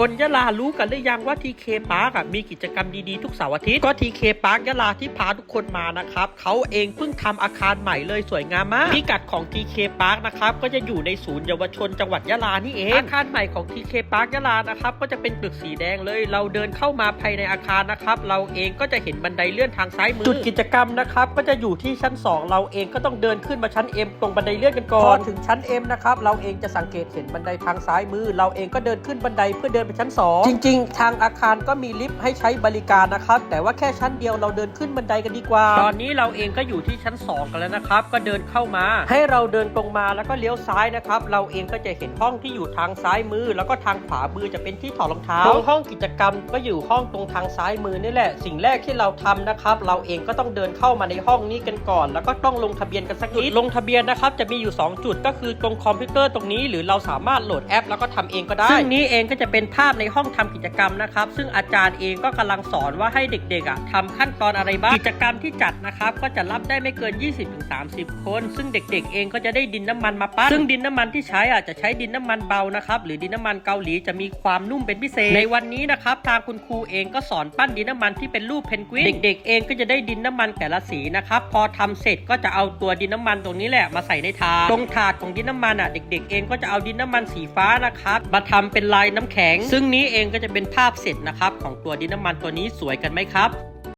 คนยะลารู้กันหรือยังว่าทีเคพาร์คมีกิจกรรมดีๆทุกเสาร์อาทิตย์ ก็ทีเคพาร์คยะลาที่พาทุกคนมานะครับเขาเองเพิ่งทำอาคารใหม่เลยสวยงามมากพิกัดของทีเคพาร์คนะครับก็จะอยู่ในศูนย์เยาวชนจังหวัดยะลานี่เองอาคารใหม่ของทีเคพาร์คยะลานะครับก็จะเป็นตึกสีแดงเลย เราเดินเข้ามาภายในอาคารนะครับเราเองก็จะเห็นบันไดเลื่อนทางซ้ายมือจุดกิจกรรมนะครับก็จะอยู่ที่ชั้น 2 เราเองก็ต้องเดินขึ้นมาชั้น M ตรงบันไดเลื่อนกันก่อนพอถึงชั้น M นะครับเราเองจะสังเกตเห็นบันไดทางซ้ายมือ เราเองก็เดินขึ้นบันไดเพื่อเดินไปชั้น 2 จริง ๆ ทางอาคารก็มีลิฟต์ให้ใช้บริการนะครับ แต่ว่าแค่ชั้นเดียวเราเดินขึ้นบันไดกันดีกว่า ตอนนี้เราเองก็อยู่ที่ชั้น 2 กันแล้วนะครับ ก็เดินเข้ามา ให้เราเดินตรงมาแล้วก็เลี้ยวซ้ายนะครับ เราเองก็จะเห็นห้องที่อยู่ทางซ้ายมือ แล้วก็ทางขวามือจะเป็นที่ถอดรองเท้าตรงห้องกิจกรรมก็อยู่ห้องตรงทางซ้ายมือนี่แหละ สิ่งแรกที่เราทำนะครับ เราเองก็ต้องเดินเข้ามาในห้องนี้กันก่อน แล้วก็ต้องลงทะเบียนกันสักนิดลงทะเบียนนะครับจะมีอยู่ 2 จุดก็คือตรงคอมพิวเตอร์ตรงนี้ หรือเราสามารถโหลดแอป แล้วก็ทำเองก็ได้ซึ่งนี้เองก็จะเป็นภาพในห้องทำกิจกรรมนะครับ ซึ่งอาจารย์เองก็กำลังสอนว่าให้เด็กๆอะทำขั้นตอนอะไรบ้าง กิจกรรมที่จัดนะครับ ก็จะรับได้ไม่เกิน 20-30 คน ซึ่งเด็กๆ เองก็จะได้ดินน้ำมันมาปั้นซึ่งดินน้ำมันที่ใช้อะจะใช้ดินน้ำมันเบานะครับหรือดินน้ำมันเกาหลีจะมีความนุ่มเป็นพิเศษ ในวันนี้นะครับทางคุณครูเองก็สอนปั้นดินน้ำมันที่เป็นรูปเพนกวินเด็กๆ เองก็จะได้ดินน้ำมันแต่ละสีนะครับพอทำเสร็จก็จะเอาตัวดินน้ำมันตรงนี้แหละมาใส่ในถาดตรงถาดของดินน้ำมันอะเด็ก ๆ เองก็จะเอาดินน้ำมันสีฟ้านะครับมาทำเป็นลายน้ำแข็งซึ่งนี้เองก็จะเป็นภาพเสร็จนะครับของตัวดินน้ำมันตัวนี้สวยกันไหมครับ